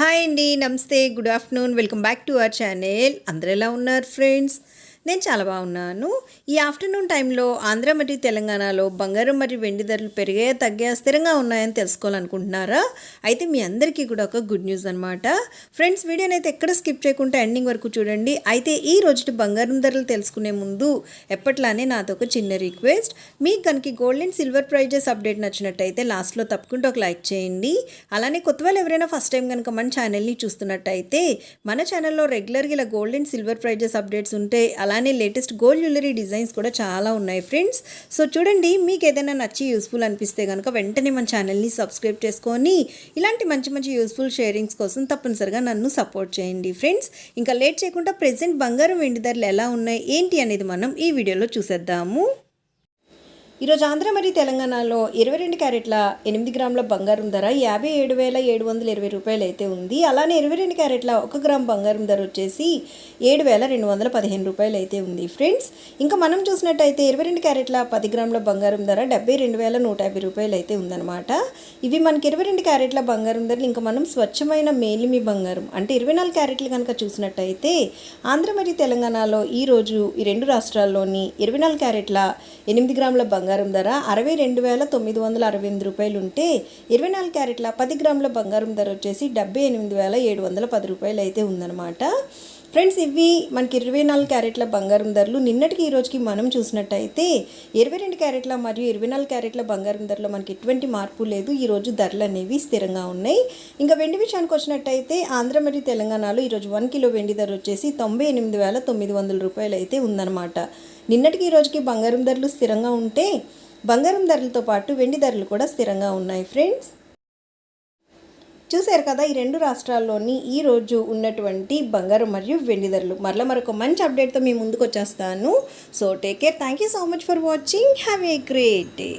Hi అండి నమస్తే good afternoon welcome back to our channel. అందరు ఎలా ఉన్నారు ఫ్రెండ్స్? నేను చాలా బాగున్నాను. ఈ ఆఫ్టర్నూన్ టైంలో ఆంధ్ర మరియు తెలంగాణలో బంగారం మరియు వెండి ధరలు పెరిగాయా తగ్గాయా స్థిరంగా ఉన్నాయని తెలుసుకోవాలనుకుంటున్నారా? అయితే మీ అందరికీ కూడా ఒక గుడ్ న్యూస్ అనమాట ఫ్రెండ్స్ వీడియోని అయితే ఎక్కడ స్కిప్ చేయకుండా ఎండింగ్ వరకు చూడండి. అయితే ఈ రోజు బంగారం ధరలు తెలుసుకునే ముందు ఎప్పట్లానే నాతో ఒక చిన్న రిక్వెస్ట్. మీకు కనుక gold and silver prizes update నచ్చినట్టయితే లాస్ట్లో తప్పకుండా ఒక లైక్ చేయండి. అలానే కొత్త వాళ్ళు ఎవరైనా ఫస్ట్ టైం కనుక మన ఛానల్ని చూస్తున్నట్టయితే మన ఛానల్లో రెగ్యులర్గా ఇలా gold and silver prizes updates ఉంటే అలానే లేటెస్ట్ గోల్డ్ జ్యువెలరీ డిజైన్స్ కూడా చాలా ఉన్నాయి ఫ్రెండ్స్. సో చూడండి మీకు ఏదైనా నచ్చి యూస్ఫుల్ అనిపిస్తే కనుక వెంటనే మన ఛానల్ని సబ్స్క్రైబ్ చేసుకొని ఇలాంటి మంచి మంచి యూస్ఫుల్ షేరింగ్స్ కోసం తప్పనిసరిగా నన్ను సపోర్ట్ చేయండి ఫ్రెండ్స్. ఇంకా లేట్ చేయకుండా ప్రజెంట్ బంగారం వెండి ధరలు ఎలా ఉన్నాయి ఏంటి అనేది మనం ఈ వీడియోలో చూసేద్దాము. ఈరోజు ఆంధ్ర మరియు తెలంగాణలో ఇరవై రెండు క్యారెట్ల ఎనిమిది గ్రాముల బంగారం ధర యాభై ఏడు వేల ఏడు వందల ఇరవై రూపాయలు అయితే ఉంది. అలానే ఇరవై రెండు క్యారెట్ల ఒక గ్రామ్ బంగారం ధర వచ్చేసి ఏడు వేల రెండు వందల పదిహేను రూపాయలు అయితే ఉంది. ఫ్రెండ్స్ ఇంకా మనం చూసినట్టయితే ఇరవై రెండు క్యారెట్ల పది గ్రాముల బంగారం ధర డెబ్బై రెండు వేల నూట యాభై రూపాయలు అయితే ఉందన్నమాట. ఇవి మనకి ఇరవై రెండు క్యారెట్ల బంగారం ధరలు ఇంకా మనం స్వచ్ఛమైన మేలిమి బంగారం అంటే ఇరవై నాలుగు క్యారెట్లు కనుక చూసినట్టయితే ఆంధ్ర మరియు తెలంగాణలో ఈరోజు ఈ రెండు రాష్ట్రాల్లోని ఇరవై నాలుగు క్యారెట్ల ఎనిమిది గ్రాముల బంగారం బంగారం ధర అరవై రెండు వేల తొమ్మిది వందల అరవై ఎనిమిది రూపాయలు ఉంటే ఇరవై నాలుగు క్యారెట్ల పది గ్రాముల బంగారం ధర వచ్చేసి డెబ్బై ఎనిమిది వేల ఏడు వందల పది రూపాయలు అయితే ఉందన్నమాట. ఫ్రెండ్స్ ఇవి మనకి ఇరవై నాలుగు క్యారెట్ల బంగారం ధరలు. నిన్నటికి ఈ రోజుకి మనం చూసినట్టయితే ఇరవై రెండు క్యారెట్ల మరియు ఇరవై నాలుగు క్యారెట్ల బంగారం ధరలో మనకి ఎటువంటి మార్పు లేదు. ఈరోజు ధరలు అనేవి స్థిరంగా ఉన్నాయి. ఇంకా వెండి విషయానికి వచ్చినట్టయితే ఆంధ్ర మరియు తెలంగాణలో ఈరోజు వన్ కిలో వెండి ధర వచ్చేసి తొంభై ఎనిమిది వేల తొమ్మిది వందల రూపాయలు అయితే ఉందన్నమాట. నిన్నటికి ఈ రోజుకి బంగారం ధరలు స్థిరంగా ఉంటే బంగారం ధరలతో పాటు వెండి ధరలు కూడా స్థిరంగా ఉన్నాయి ఫ్రెండ్స్. చూశారు కదా ఈ రెండు రాష్ట్రాల్లోని ఈ రోజు ఉన్నటువంటి బంగారం మరియు వెండి ధరలు. మరలా మరొక మంచి అప్డేట్తో మీ ముందుకు వచ్చేస్తాను so take care thank you so much for watching have a great day